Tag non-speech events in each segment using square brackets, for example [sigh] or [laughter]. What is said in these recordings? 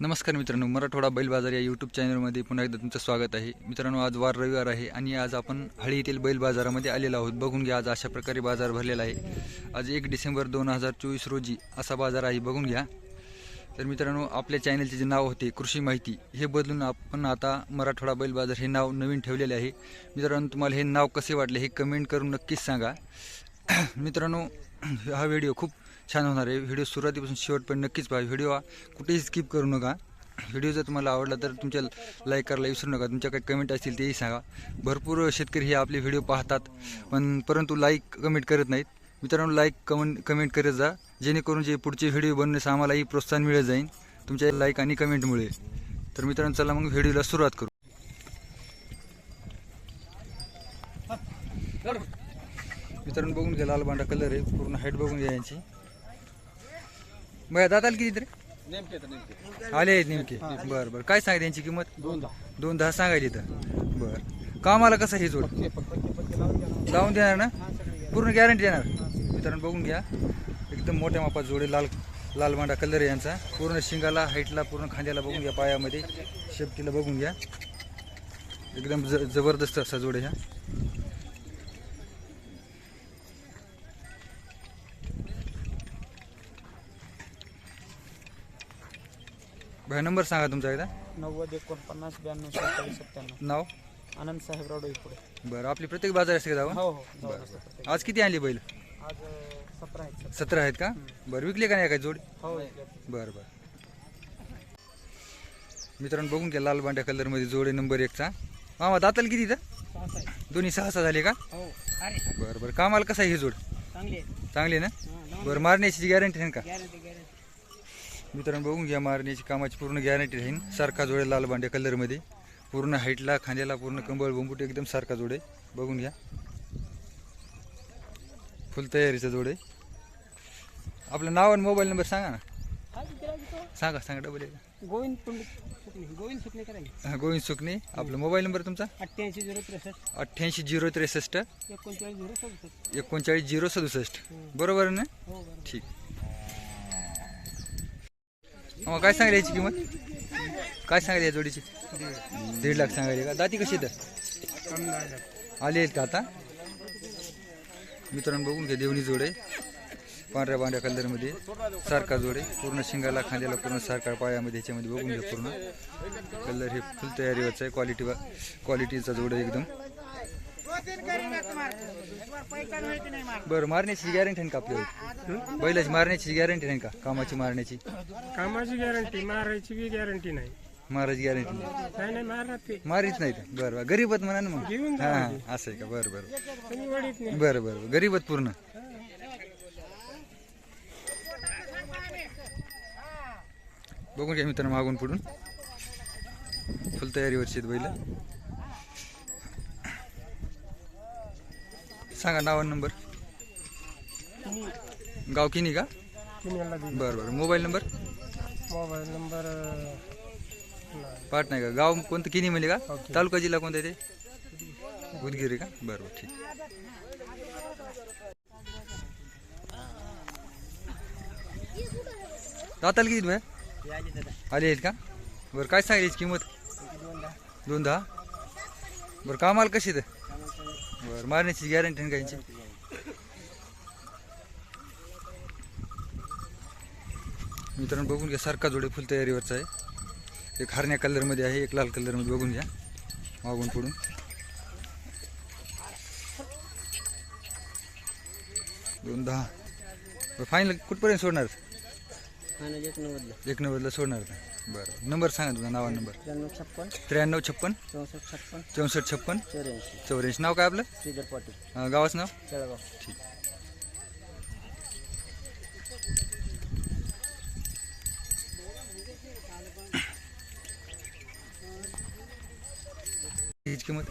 नमस्कार मित्रांनो मराठवाडा बैल बाजार या यूट्यूब चॅनलमध्ये पुन्हा एकदा तुमचं स्वागत आहे. मित्रांनो आज वार रविवार आहे आणि आज आपण हळी येथील बैल बाजारामध्ये आलेलो आहोत. बघून घ्या आज अशा प्रकारे बाजार भरलेला आहे. आज एक डिसेंबर दोन हजार चोवीस रोजी असा बाजार आहे बघून घ्या. तर मित्रांनो आपल्या चॅनलचे जे नाव होते कृषी माहिती हे बदलून आपण आता मराठवाडा बैल बाजार हे नाव नवीन ठेवलेले आहे. मित्रांनो तुम्हाला हे नाव कसे वाटले हे कमेंट करून नक्कीच सांगा. [clears throat] मित्रांनो हा व्हिडिओ खूप छान होणार आहे. व्हिडिओ सुरुवातीपासून शेवटपर्यंत नक्कीच पहा. व्हिडिओ हा कुठेही स्किप करू नका. व्हिडिओ जर तुम्हाला आवडला तर तुमच्या लाईक करायला विसरू नका. तुमच्या काही कमेंट असतील तेही सांगा. भरपूर शेतकरी हे आपले व्हिडिओ पाहतात. पण परंतु लाईक कमेंट करत नाहीत. मित्रांनो लाईक कमेंट कमेंट करत जा. जेणेकरून जे पुढचे व्हिडिओ बनण्यास आम्हालाही प्रोत्साहन मिळत जाईल तुमच्या लाईक आणि कमेंटमुळे तर मित्रांनो चला मग व्हिडिओला सुरुवात करू. मित्रांनो बघून घ्या लाल बांडा कलर आहे. पूर्ण हाईट बघून घ्या यांची. बघा दाताल किती तरी नेमके तर नेमके आले आहेत नेमके. बरं बरं. काय सांगायची यांची किंमत? दोन दहा. दोन दहा सांगायची इथं. बरं. कामाला कसं हे जोड लावून देणार. ना? पूर्ण गॅरंटी देणार. मित्रांनो बघून घ्या. एकदम मोठ्या मापात जोडे लाल लाल मांडा कलर आहे यांचा. पूर्ण शिंगाला हाईटला पूर्ण खांद्याला बघून घ्या पायामध्ये. शेपटीला बघून घ्या. एकदम ज जबरदस्त असा जोड ह्या भाई नंबर सांगा तुमचा एकदा. नव्वद एकोणपन्नास ब्याण्णव सत्तावीस सत्त्याण्णव. नाव? आनंद साहेबराव पुढे बरं आपली प्रत्येक बाजार असते का जावं हो हो जाऊन असतं प्रत्येक. आज किती आणली बैल? आज अं, सतरा आहेत सर सतरा आहेत का? बरं विकले का नाही काय जोड? हो बरं बरं. मित्रांनो बघून घ्या लाल बांड्या कलरमध्ये जोडे नंबर एकचा. मामा दाताल किती इथं? दोन्ही सहा सहा झाले का? हो अरे बरं बरं. कामाला कसं आहे हे जोड? चांगले आहेत चांगले ना? बरं मारण्याची गॅरंटी आहे का? Guarantee guarantee. मित्रांनो बघून घ्या मारण्याची कामाची पूर्ण गॅरंटी राहील सारखा जोडे लाल बांड्या कलरमध्ये पूर्ण हाईटला खांद्याला पूर्ण कंबळ बंबूट एकदम सारखा जोडे. बघून घ्या. फुल तयारीचा जोडे. आपलं नाव आणि मोबाईल नंबर सांगा ना. हा सांगा सांगा डबल. गोविंद गोविंद सुकणे हा, गोविंद सुकणे. आपला मोबाईल नंबर तुमचा? अठ्ठ्याऐंशी झिरो त्रेसष्ट. अठ्ठ्याऐंशी झिरो त्रेसष्ट. एकोणचाळीस झिरो सदुसष्ट. एकोणचाळीस झिरो सदुसष्ट. बरोबर आहे ना? हो ठीक. मग काय सांगायला याची किंमत? काय सांगायला या जोडीची? दीड लाख सांगायला का? दाती कशी तर आली आहेत का आता? मित्रांनो बघून घ्या देवणी जोडे पांढऱ्या पांढऱ्या कलरमध्ये. सारखा जोडे पूर्ण शिंगाला खांद्याला पूर्ण सारखा पायामध्ये ह्याच्यामध्ये बघून घ्या पूर्ण. कलर हे फुल तयारीवरचा आहे. क्वालिटी क्वालिटीचा जोड आहे एकदम. बरं मारण्याची गॅरंटी आहे का आपल्याला? बैलाची मारण्याची गॅरंटी नाही का? कामाची मारण्याची? कामाची गॅरंटी मारायची बी गॅरंटी नाही. मारायची गॅरंटी नाही. नाही नाही मारणार ते. मारीत नाही का बरं बरं. गरीबत म्हणा ना मग. घेऊन हां हां. असं आहे का? बरं बरं. वडीत नाही. बरं बरं बरं. गरीबत पूर्ण. बघून घ्या मित्रांनो मागून पुढून. फुल तयारीवरची आहेत बैल. सांगा नाव आणि नंबर. गाव किनी का? पुण्याला दिली बरं बरं. Mobile number? मोबाईल नंबर पाठ नाही का? गाव कोणतं? किनी म्हणजे का? तालुका जिल्हा कोणता आहे ते? उदगीर का? बरं बरं. ठीक. दाताला किती भया आले आहेत का? बरं काय सांगायची किंमत? दोन दहा बरं कामाला कशी तर बरं मारण्याची गॅरंटी आहे का मित्रांनो बघून घ्या सारखा जोडे फुल तयारीवरचा आहे. एक हरण्या कलरमध्ये आहे एक लाल कलरमध्ये बघून घ्या. मागून पुढून. दोन दहा. फायनल कुठपर्यंत सोडणार? एक नव्वदला एक नव्वदला सोडणार का बरं. नंबर सांगा तुझा नावा नंबर. त्र्याण्णव छप्पन. त्र्याण्णव छप्पन. चौसष्ट छप्पन. चौसष्ट छप्पन. चौऱ्याऐंशी. चौऱ्याऐंशी. नाव काय आपलं? श्रीधर पाटील. अं, गावाचं नाव? ठीक. हीच किंमत?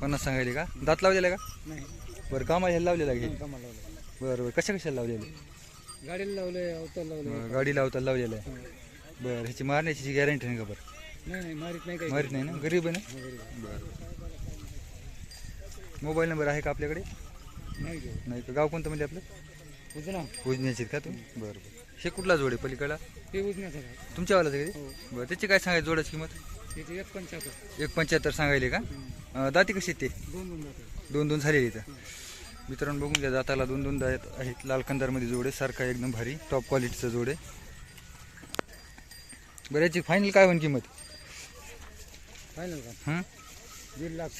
पन्नास सांगायली का? दात लावलेला का? नाही. बरं कामाला ह्याला लावलेला घे बरं बरं. कशा कशाला लावलेले? गाडीला लावलंय अवतार लावलंय. बरं, गाडी लावता लावलेलं आहे. बरं ह्याची मारण्याची गॅरंटी नाही का बरं? नाही नाही मारित नाही काही. मारित नाही ना? गरीब आहे ना? बरं. मोबाईल नंबर आहे का आपल्याकडे? नाही घेऊ नाही का? गाव कोणतं म्हणजे आपलं? तुझं नाव उजन्याची का तुम्ही? बरं बरं. हे कुठला जोड आहे पलीकडला? ते उजण्याचं तुमच्यावाला आहे हो. का बरं त्याची काय सांगायची जोडाची किंमत? एक पंच्याहत्तर. एक पंच्याहत्तर सांगायले का. अं, दाती कशी आहेत ते? दोन दोन जाते दोन दोन झालेली इथं. मित्रांनो बघून घ्या दाताला दोन दोन आहेत आहेत. लाल कंदारमध्ये जोड सारखा एकदम भारी टॉप क्वालिटीचं जोड. बरं याची फायनल काय होईल किंमत? फायनल का हं? दीड लाख.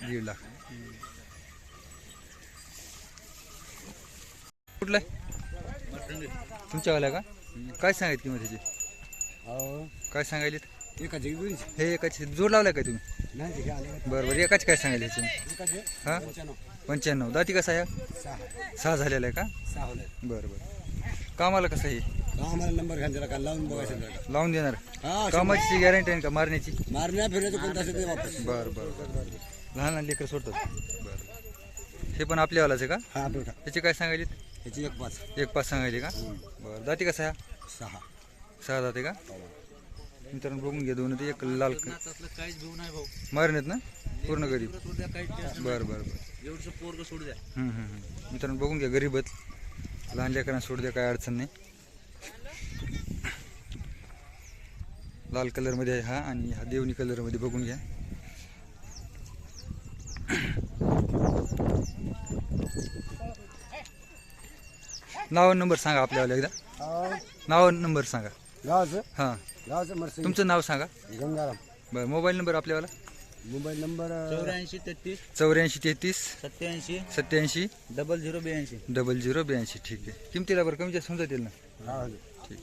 दीड लाख. कुठला? आहे तुमच्यावाला का? काय सांगायची किंमत त्याची हो काय सांगायली एकाचे हे एकाची जोड लावलाय का तुम्ही? बरं बरं एकाच काय सांगायला ह्याची हां? पंच्याण्णव. दाती कसा आहे? सहा. सहा झालेला आहे का? सहा बरं बरं. कामाला कसं आहे? आम्हाला नंबर घ्या जरा का लावून बघायचं जरा. का. लावून देणार? हा कामाची गॅरंटी आहे का मारण्याची? मारण्या फिरायचं कोणतं असेल ते वापस. बरं बरं बरं बरं. लहान लहान लेकर सोडतात. बरं. हे पण आपल्यावालाच आहे का? हा त्याची काय सांगायली? ह्याची एक पाच. एक पाच सांगायली का? बरं दाती कसा आहे? सहा. सहा जाते का? मित्रांनो बघून घ्या दोन ते एक लाल काहीच घेऊ नाही भाऊ. मारण्यात ना? पूर्ण गरीब. बरं बरं बरं. एवढंसं पोरग सोडू द्या. मित्रांनो बघून घ्या गरीबच लहान लेकरांना सोड द्या काय अडचण नाही. लाल कलरमध्ये आहे हा आणि हा देवणी कलरमध्ये बघून घ्या. नाव नंबर सांगा आपल्याला एकदा. नाव नंबर सांगा. हां. तुमचं नाव सांगा. गंगाराम. बरं मोबाईल नंबर आपल्याला मोबाईल नंबर चौऱ्याऐंशी तेहतीस चौऱ्याऐंशी तेहतीस सत्याऐंशी सत्याऐंशी डबल झिरो ब्याऐंशी. डबल झिरो ब्याऐंशी ठीक आहे. किमतीला बरं कमी जास्त समजा येईल ना? हा ठीक.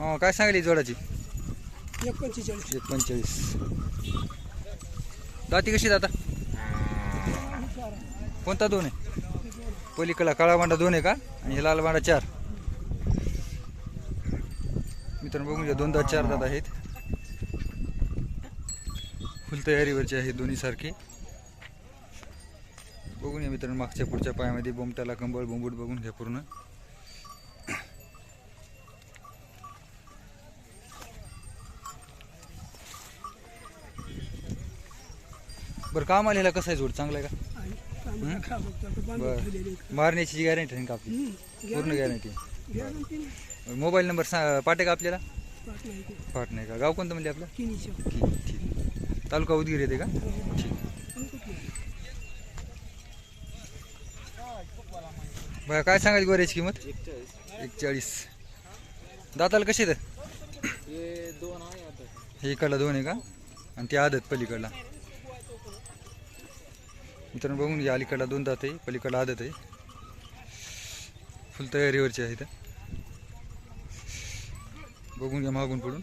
हो काय सांगली जोडाची? एक पंचेचाळीस. एक पंचेचाळीस. दाती कशी दाता कोणता दोन आहे? पलीकडला काळा बांडा दोन आहे का? आणि हे लाल बांडा चार. मित्रांनो बघून घ्या दोनदा चार दात आहेत. फुल तयारीवरचे आहेत दोन्ही सारखे. बघून घ्या मित्रांनो मागच्या पुढच्या पायामध्ये बोमटाला कंबळ बोंबूट बघून घ्या पूर्ण. बरं काम आलेला कसं आहे जोड? चांगला आहे का? बरं. मारण्याची गॅरंटी आहे का आपली? पूर्ण गॅरंटी मोबाईल नंबर सा पाटे का आपल्याला? पाट नाही का? गाव कोणतं म्हणजे आपलं? ठीक ठीक. तालुका उदगीर येते का? ठीक. बघा काय सांगायची गोऱ्याची किंमत? एक चाळीस दाताला कशी तर हे दोन आहे आता. हे इकडला दोन आहे का? आणि ते आदत पलीकडला. मित्रांनो बघून घ्या अलीकडला दोन दात आहे पलीकडला आदत आहे. फुल तयारीवरचे आहे इथं. बघून घ्या मागून पडून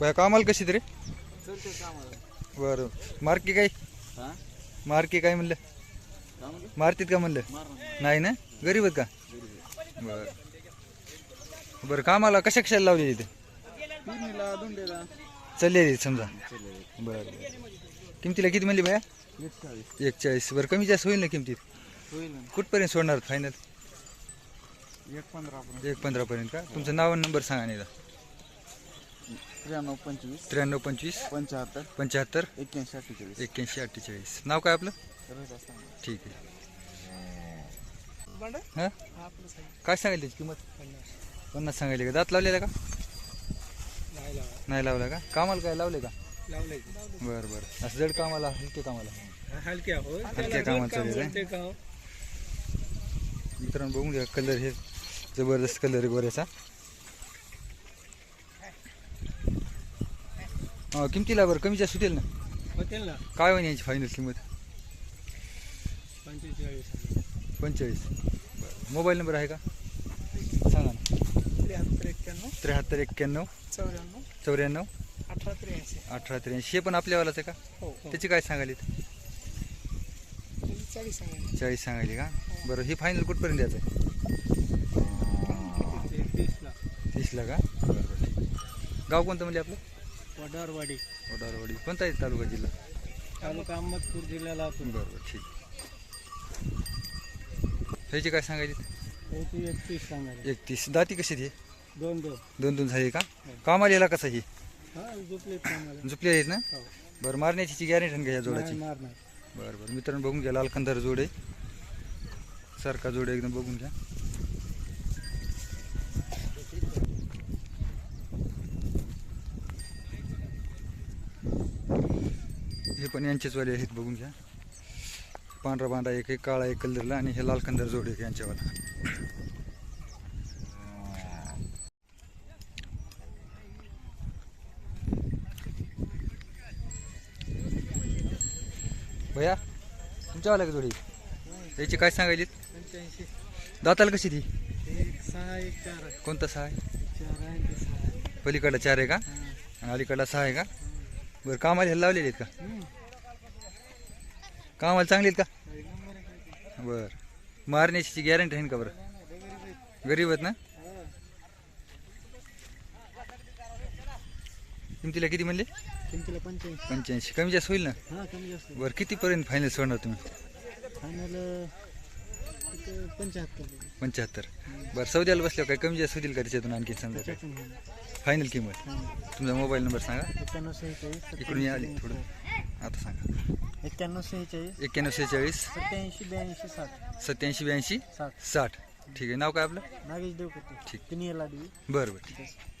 बाया कामाला कशी तरी? बरं. मार्की काय? हा? मार्की काय म्हणलं? मारतीत का म्हणलं? नाही. ना? गरीब आहेत का? बरं. बरं कामाला कशा कशाला लावलेली इथे? चाललेली समजा. बरं बरं. किमतीला किती म्हणली भया एक चाळीस बरं कमी जास्त होईल ना किमतीत? होईल ना. कुठपर्यंत सोडणार फायनल एक पंधरा पर्यंत. एक पंधरापर्यंत का? तुमचं नाव आणि नंबर सांगा नाही त्र्याण्णव पंचवीस. त्र्याण्णव पंचवीस. पंच्याहत्तर पंच्याहत्तर एक्क्याऐंशी अठ्ठेचाळीस. एक्क्याऐंशी अठ्ठेचाळीस. नाव काय आपलं? ठीक आहे. हां? काय सांगायला त्याची किंमत? पन्नास सांगायली का? दात लावलेला का? नाही लावला का? कामाला काय लावले का? लावलंय. बरं बरं. असं जड कामाला हलके कामाला हलक्या हो हलक्या कामाचं का मित्रांनो बघून घ्या कलर हे. जबरदस्त कलर आहे गोऱ्याचा हा किमतीला बरं? कमी जास्त सुटेल ना? होतील ना. काय होईल यांची फायनल किंमत? पंचेचाळीस. पंचेचाळीस. बरं. मोबाईल नंबर आहे का? सांगा ना. त्र्याहत्तर एक्क्याण्णव. त्र्याहत्तर एक्क्याण्णव. चौऱ्याण्णव. चौऱ्याण्णव? अठरा त्र्याऐंशी. अठरा त्र्याऐंशी. हे पण आपल्यावालाच आहे का? हो त्याची काय सांगाली चाळीस सांगा चाळीस सांगायली का? बरं ही फायनल कुठपर्यंत द्यायचं आहे? तीसला. तीसला का? बरं बरं. ठीक गाव कोणतं म्हणजे आपलं? वडारवाडी. ओडारवाडी कोणता आहे तालुका जिल्हा? तालुका अहमदपूर जिल्ह्याला बरं बरं ठीक. ह्याची काय सांगायची? एकतीस सांगायला एकतीस. दाती कशी ती दोन दोन. दोन दोन झाली का? कामाला याला कसं ही? झोपले आहेत ना? हो. बरं मारण्याची गॅरंटी घ्या या जोडाची बरं बरं. मित्रांनो बघून घ्या लाल कंदार जोड. आहे सारखा जोड एकदम बघून घ्या. हे पण यांचेच वाले आहेत बघून घ्या. पांढरा बांधा एक आहे काळा एक कलरला आणि हे लाल कंदार जोड यांच्यावाला भैया तुमच्यावाला का जोडी याची काय सांगायली पंच्याऐंशी दाताला कशी ती एक सहा एक चार आहे कोणता सहा आहे चार आहे ते सहा आहे पलीकडला चार आहे का आणि अलीकडला सहा आहे का बरं कामाला ह्याला लावलेले आहेत का हम्म. कामाला चांगले आहेत का एक नंबर आहे काय ते. बरं मारण्याची गॅरंटी आहे का बरं नाही, गरीब आहेत. गरीब आहेत ना हा. किमतीला किती म्हणले किमतीला पंच्याऐंशी. पंच्याऐंशी. कमी जास्त होईल ना? हा कमी जास्त बरं कितीपर्यंत फायनल सोडणार तुम्ही? फायनल पंच्याहत्तर. पंच्याहत्तर. बरं सौद्याला बसल्यावर काय कमी जास्त होतील का त्याच्यातून आणखी समजा काय. फायनल किंमत. तुमचा मोबाईल नंबर सांगा. एक्क्याण्णव सेहेचाळीस इकडून या आली थोडं. आता सांगा. एक्क्याण्णव सेहेचाळीस एक्क्याण्णव सेहेचाळीस. सत्याऐंशी ब्याऐंशी साठ. सत्याऐंशी ब्याऐंशी साठ. साठ. ठीक आहे. नाव काय आपलं? नागेश देवकते ठीक. तिन्ही लाडवी बरं बरं. ठीक आहे.